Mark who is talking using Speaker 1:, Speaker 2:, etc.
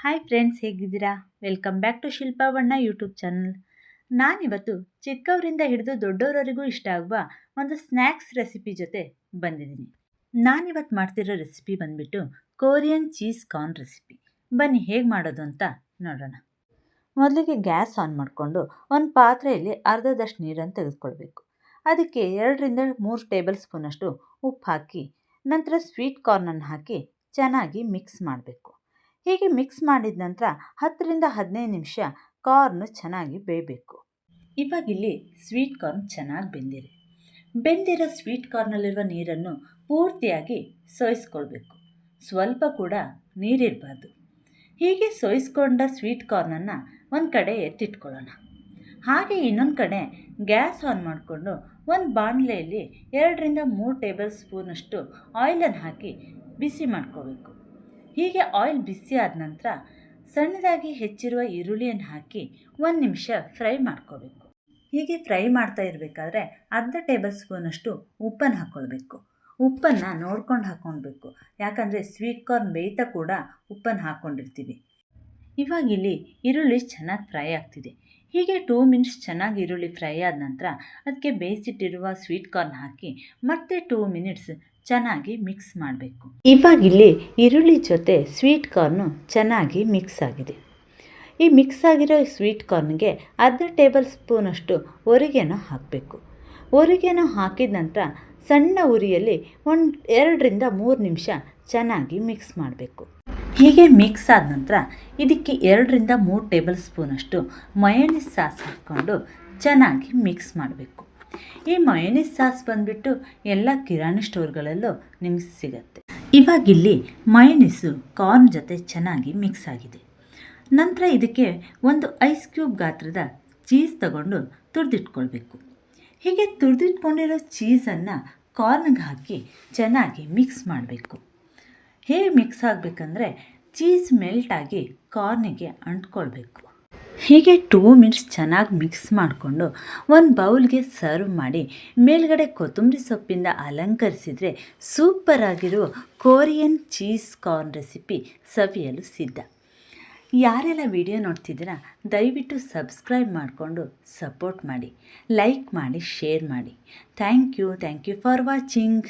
Speaker 1: Hi friends ಹೇಗಿದ್ದೀರಾ? Welcome back to Shilpa ವಣ್ಣ YouTube channel ನಾನಿವತ್ತು ಚಿಕ್ಕವರಿಂದ ಹಿಡಿದು ದೊಡ್ಡವರವರೆಗೂ ಇಷ್ಟ ಆಗುವ ಒಂದು ಸ್ನ್ಯಾಕ್ಸ್ ರೆಸಿಪಿ ಜೊತೆ ಬಂದಿದ್ದೀನಿ. ನಾನಿವತ್ತು ಮಾಡ್ತಿರೋ ರೆಸಿಪಿ ಬಂದ್ಬಿಟ್ಟು ಕೋರಿಯನ್ ಚೀಸ್ ಕಾರ್ನ್ ರೆಸಿಪಿ ಬನ್ನಿ, ಹೇಗೆ ಮಾಡೋದು ಅಂತ ನೋಡೋಣ. ಮೊದಲಿಗೆ ಗ್ಯಾಸ್ ಆನ್ ಮಾಡಿಕೊಂಡು ಒಂದು ಪಾತ್ರೆಯಲ್ಲಿ ಅರ್ಧದಷ್ಟು ನೀರನ್ನು ತೆಗೆದುಕೊಳ್ಬೇಕು. ಅದಕ್ಕೆ ಎರಡರಿಂದ ಮೂರು ಟೇಬಲ್ ಸ್ಪೂನಷ್ಟು ಉಪ್ಪು ಹಾಕಿ, ನಂತರ ಸ್ವೀಟ್ ಕಾರ್ನನ್ನು ಹಾಕಿ ಚೆನ್ನಾಗಿ ಮಿಕ್ಸ್ ಮಾಡಬೇಕು. ಹೀಗೆ ಮಿಕ್ಸ್ ಮಾಡಿದ ನಂತರ ಹತ್ತರಿಂದ ಹದಿನೈದು ನಿಮಿಷ ಕಾರ್ನು ಚೆನ್ನಾಗಿ ಬೇಯಬೇಕು. ಇವಾಗಿಲ್ಲಿ ಸ್ವೀಟ್ ಕಾರ್ನ್ ಚೆನ್ನಾಗಿ ಬೆಂದಿದೆ ಬೆಂದಿರೋ ಸ್ವೀಟ್ ಕಾರ್ನಲ್ಲಿರುವ ನೀರನ್ನು ಪೂರ್ತಿಯಾಗಿ ಸೋಯಿಸ್ಕೊಳ್ಬೇಕು. ಸ್ವಲ್ಪ ಕೂಡ ನೀರಿರಬಾರ್ದು. ಹೀಗೆ ಸೋಯಿಸ್ಕೊಂಡ ಸ್ವೀಟ್ ಕಾರ್ನನ್ನು ಒಂದು ಕಡೆ ಎತ್ತಿಟ್ಕೊಳ್ಳೋಣ. ಹಾಗೆ ಇನ್ನೊಂದು ಕಡೆ ಗ್ಯಾಸ್ ಆನ್ ಮಾಡಿಕೊಂಡು ಒಂದು ಬಾಣಲೆಯಲ್ಲಿ ಎರಡರಿಂದ ಮೂರು ಟೇಬಲ್ ಸ್ಪೂನಷ್ಟು ಆಯಿಲನ್ನು ಹಾಕಿ ಬಿಸಿ ಮಾಡ್ಕೋಬೇಕು. ಹೀಗೆ ಆಯಿಲ್ ಬಿಸಿ ಆದ ನಂತರ ಸಣ್ಣದಾಗಿ ಹೆಚ್ಚಿರುವ ಈರುಳ್ಳಿಯನ್ನು ಹಾಕಿ ಒಂದು ನಿಮಿಷ ಫ್ರೈ ಮಾಡ್ಕೋಬೇಕು. ಹೀಗೆ ಫ್ರೈ ಮಾಡ್ತಾ ಇರಬೇಕಾದ್ರೆ ಅರ್ಧ ಟೇಬಲ್ ಸ್ಪೂನಷ್ಟು ಉಪ್ಪನ್ನು ಹಾಕ್ಕೊಳ್ಬೇಕು. ಉಪ್ಪನ್ನು ನೋಡ್ಕೊಂಡು ಹಾಕ್ಕೊಳ್ಬೇಕು. ಯಾಕಂದರೆ ಸ್ವೀಟ್ ಕಾರ್ನ್ ಬೇಯ್ತಾ ಕೂಡ ಉಪ್ಪನ್ನು ಹಾಕ್ಕೊಂಡಿರ್ತೀವಿ. ಇವಾಗಿಲ್ಲಿ ಈರುಳ್ಳಿ ಚೆನ್ನಾಗಿ ಫ್ರೈ ಆಗ್ತಿದೆ. ಹೀಗೆ ಟೂ ಮಿನಿಟ್ಸ್ ಚೆನ್ನಾಗಿ ಈರುಳ್ಳಿ ಫ್ರೈ ಆದ ನಂತರ ಅದಕ್ಕೆ ಬೇಯಿಸಿಟ್ಟಿರುವ ಸ್ವೀಟ್ ಕಾರ್ನ್ ಹಾಕಿ ಮತ್ತೆ ಟೂ ಮಿನಿಟ್ಸ್ ಚೆನ್ನಾಗಿ ಮಿಕ್ಸ್ ಮಾಡಬೇಕು. ಇವಾಗಿಲ್ಲಿ ಈರುಳ್ಳಿ ಜೊತೆ ಸ್ವೀಟ್ ಕಾರ್ನು ಚೆನ್ನಾಗಿ ಮಿಕ್ಸ್ ಆಗಿದೆ. ಈ ಮಿಕ್ಸ್ ಆಗಿರೋ ಸ್ವೀಟ್ ಕಾರ್ನ್ಗೆ ಅರ್ಧ ಟೇಬಲ್ ಸ್ಪೂನಷ್ಟು ಒರಿಗೆನ ಹಾಕಬೇಕು. ಒರಿಗೆನ ಹಾಕಿದ ನಂತರ ಸಣ್ಣ ಉರಿಯಲ್ಲಿ ಒಂದು ಎರಡರಿಂದ ಮೂರು ನಿಮಿಷ ಚೆನ್ನಾಗಿ ಮಿಕ್ಸ್ ಮಾಡಬೇಕು. ಹೀಗೆ ಮಿಕ್ಸ್ ಆದ ನಂತರ ಇದಕ್ಕೆ ಎರಡರಿಂದ ಮೂರು ಟೇಬಲ್ ಸ್ಪೂನಷ್ಟು ಮಯೋನಿಸ್ ಸಾಸ್ ಹಾಕ್ಕೊಂಡು ಚೆನ್ನಾಗಿ ಮಿಕ್ಸ್ ಮಾಡಬೇಕು. ಈ ಮಯೋನಿಸ್ ಸಾಸ್ ಬಂದುಬಿಟ್ಟು ಎಲ್ಲ ಕಿರಾಣಿ ಸ್ಟೋರ್ಗಳಲ್ಲೂ ನಿಮಗೆ ಸಿಗುತ್ತೆ. ಇವಾಗಿಲ್ಲಿ ಮಯೋನಿಸ್ಸು ಕಾರ್ನ್ ಜೊತೆ ಚೆನ್ನಾಗಿ ಮಿಕ್ಸ್ ಆಗಿದೆ. ನಂತರ ಇದಕ್ಕೆ ಒಂದು ಐಸ್ ಕ್ಯೂಬ್ ಗಾತ್ರದ ಚೀಸ್ ತಗೊಂಡು ತುರಿದಿಟ್ಕೊಳ್ಬೇಕು. ಹೀಗೆ ತುರಿದಿಟ್ಕೊಂಡಿರೋ ಚೀಸನ್ನು ಕಾರ್ನ್ಗೆ ಹಾಕಿ ಚೆನ್ನಾಗಿ ಮಿಕ್ಸ್ ಮಾಡಬೇಕು. ಹೇಗೆ ಮಿಕ್ಸ್ ಆಗಬೇಕಂದ್ರೆ ಚೀಸ್ ಮೆಲ್ಟಾಗಿ ಕಾರ್ನಿಗೆ ಅಂಟ್ಕೊಳ್ಬೇಕು. ಹೀಗೆ ಟೂ ಮಿನಿಟ್ಸ್ ಚೆನ್ನಾಗಿ ಮಿಕ್ಸ್ ಮಾಡಿಕೊಂಡು ಒಂದು ಬೌಲ್ಗೆ ಸರ್ವ್ ಮಾಡಿ ಮೇಲ್ಗಡೆ ಕೊತ್ತಂಬರಿ ಸೊಪ್ಪಿಂದ ಅಲಂಕರಿಸಿದರೆ ಸೂಪರಾಗಿರೋ ಕೋರಿಯನ್ ಚೀಸ್ ಕಾರ್ನ್ ರೆಸಿಪಿ ಸವಿಯಲು ಸಿದ್ಧ. ಯಾರೆಲ್ಲ ವಿಡಿಯೋ ನೋಡ್ತಿದ್ದೀರಾ, ದಯವಿಟ್ಟು ಸಬ್ಸ್ಕ್ರೈಬ್ ಮಾಡಿಕೊಂಡು ಸಪೋರ್ಟ್ ಮಾಡಿ, ಲೈಕ್ ಮಾಡಿ, ಶೇರ್ ಮಾಡಿ. Thank you thank you for watching.